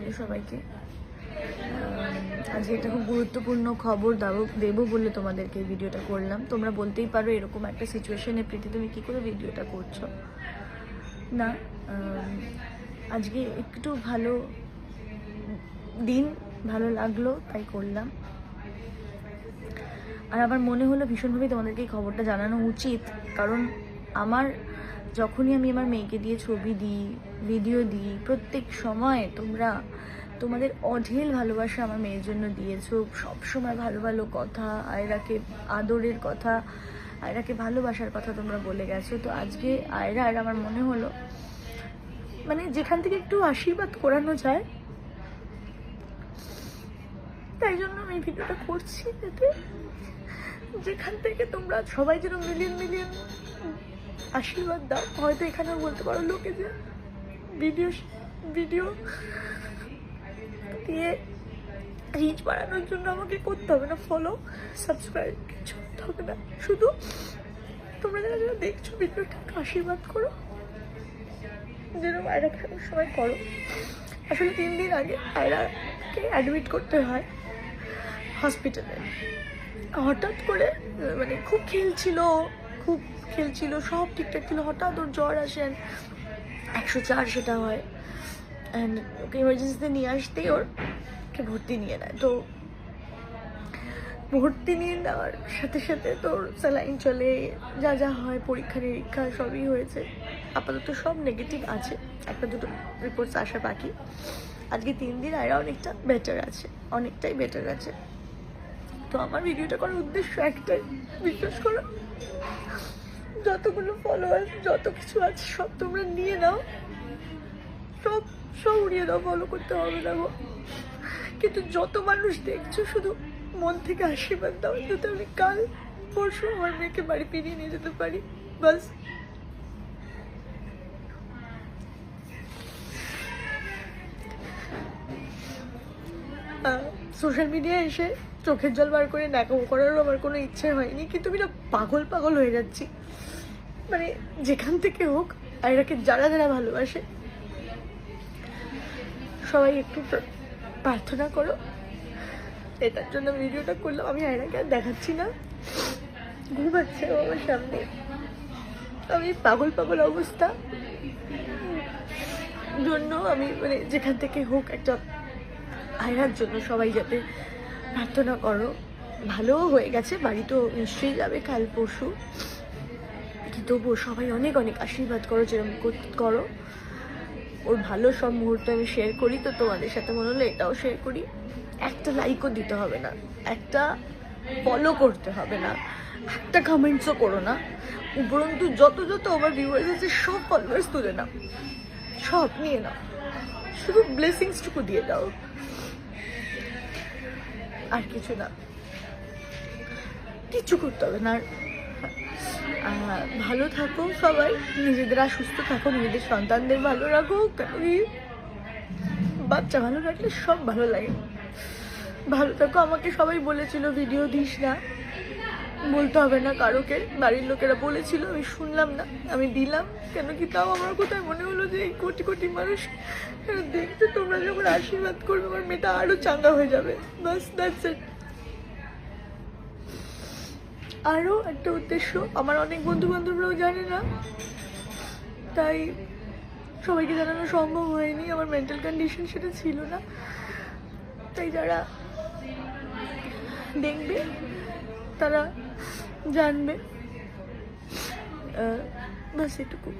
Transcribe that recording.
Hello সবাইকে। আজকে একটা খুব গুরুত্বপূর্ণ খবর দেবো দেবো বলে তোমাদেরকে ভিডিওটা করলাম। তোমরা বলতেই পারো এরকম একটা সিচুয়েশনে প্রীতি তুমি কী করে ভিডিওটা করছ। না আজকে একটু ভালো দিন, ভালো লাগল, তাই করলাম। আর আমার মনে হলো ভীষণভাবে তোমাদেরকে এই খবরটা জানানো উচিত, কারণ আমার যখনই আমি আমার মেয়েকে দিয়ে ছবি দিই ভিডিও দিই, প্রত্যেক সময় তোমরা, তোমাদের অঢেল ভালোবাসা আমার মেয়ের জন্য দিয়েছ। সব সময় ভালো ভালো কথা, আয়রাকে আদরের কথা, আয়রাকে ভালোবাসার কথা তোমরা বলে গেছো। তো আজকে আয়রা আর আমার মনে হলো মানে যেখান থেকে একটু আশীর্বাদ করানো যায়, তাই জন্য আমি ভিডিওটা করছি। যাতে যেখান থেকে তোমরা সবাই যেন মিলিয়ন মিলিয়ন আশীর্বাদ দাও। হয়তো এখানেও বলতে পারো, লোকে যে ভিডিও ভিডিও দিয়ে রিচ বাড়ানোর জন্য আমাকে করতে হবে না। ফলো সাবস্ক্রাইব কিছু হবে না। শুধু তোমরা যারা যারা দেখছ ভিডিওটা একটু আশীর্বাদ করো, যেন আয়রা খেলার সময় করো। আসলে তিন দিন আগে আয়রাকে অ্যাডমিট করতে হয় হসপিটালে হঠাৎ করে মানে খুব খেলছিল, খুব খেলছিল, সব ঠিকঠাক ছিল, হঠাৎ ওর জ্বর আসেন একশো চার সেটা হয়। অ্যান্ড ওকে ইমার্জেন্সিতে নিয়ে আসতেই ওর কে ভর্তি নিয়ে নেয়। তো ভর্তি নিয়ে নেওয়ার সাথে সাথে তোর স্যালাইন চলে, যা যা হয়, পরীক্ষা, নিরীক্ষা, সবই হয়েছে। আপাতত সব নেগেটিভ আছে, একটা দুটো রিপোর্টস আসা বাকি। আজকে তিন দিন আয়রা অনেকটা বেটার আছে, অনেকটাই বেটার আছে। তো আমার ভিডিওটা করার উদ্দেশ্য একটাই, বিশ্বাস করো। যতগুলো ফলোয়ার যত কিছু আছে, সব তোমরা নিয়ে নাও। সব সব উড়িয়ে দাও ফলো করতে হবে না গো। কিন্তু যত মানুষ দেখছ, শুধু মন থেকে আশীর্বাদ দাও, যাতে আমি কাল পরশু আমার মেয়েকে বাড়ি ফিরিয়ে নিয়ে যেতে পারি। বাস। সোশ্যাল মিডিয়ায় এসে চোখের জল বার করে ন্যাকামো করারও আমার কোনো ইচ্ছে হয়নি, কিন্তু আমি না পাগল পাগল হয়ে যাচ্ছি। মানে যেখান থেকে হোক, আয়রাকে যারা যারা ভালোবাসে, সবাই একটু প্রার্থনা করো। এটার জন্য ভিডিওটা করলাম, আমি আয়রাকে আর দেখাচ্ছি না। ঘুমাচ্ছে আমার সামনে। আমি পাগল পাগল অবস্থা। জন্য আমি মানে যেখান থেকে হোক একটা আয়রার জন্য সবাই যাতে প্রার্থনা করো। ভালোও হয়ে গেছে, বাড়ি তো নিশ্চয়ই যাবে কাল পরশু। তবুও সবাই অনেক অনেক আশীর্বাদ করো, যেরকম করো ওর ভালো সব মুহূর্ত আমি শেয়ার করি, তো তোমাদের সাথে মনে হলো এটাও শেয়ার করি। একটা লাইকও দিতে হবে না, একটা ফলো করতে হবে না, একটা কমেন্টসও করো না। উপরন্তু যত যত আমার ভিউয়ার্স আছে সব ফলোয়ার্স তুলে নাও, সব নিয়ে নাও। শুধু ব্লেসিংসটুকু দিয়ে দাও। আর কিছু না। কিছু করতে হবে না। ভালো থাকো সবাই। নিজেদের সুস্থ থাকো, নিজেদের সন্তানদের ভালো রাখো। বাচ্চা ভালো রাখলে সব ভালো লাগে। ভালো থাকো, আমাকে সবাই বলেছিল, ভিডিও দিস না। বলতে হবে না কারোকে, বাড়ির লোকেরা বলেছিল, আমি শুনলাম না, আমি দিলাম। কেন কি তাও আমার কোথায় মনে হলো যে এই কোটি কোটি মানুষ দেখতে তোমরা যখন আশীর্বাদ করবে, আমার মেয়েটা আরও চাঙ্গা হয়ে যাবে। বাস দ্যাটস ইট আরও একটা উদ্দেশ্য, আমার অনেক বন্ধু বান্ধবরাও জানে না, তাই সবাইকে জানানো সম্ভব হয়নি। আমার মেন্টাল কন্ডিশন সেটা ছিল না। তাই যারা দেখবে তারা জানবে। বাস এটুকু।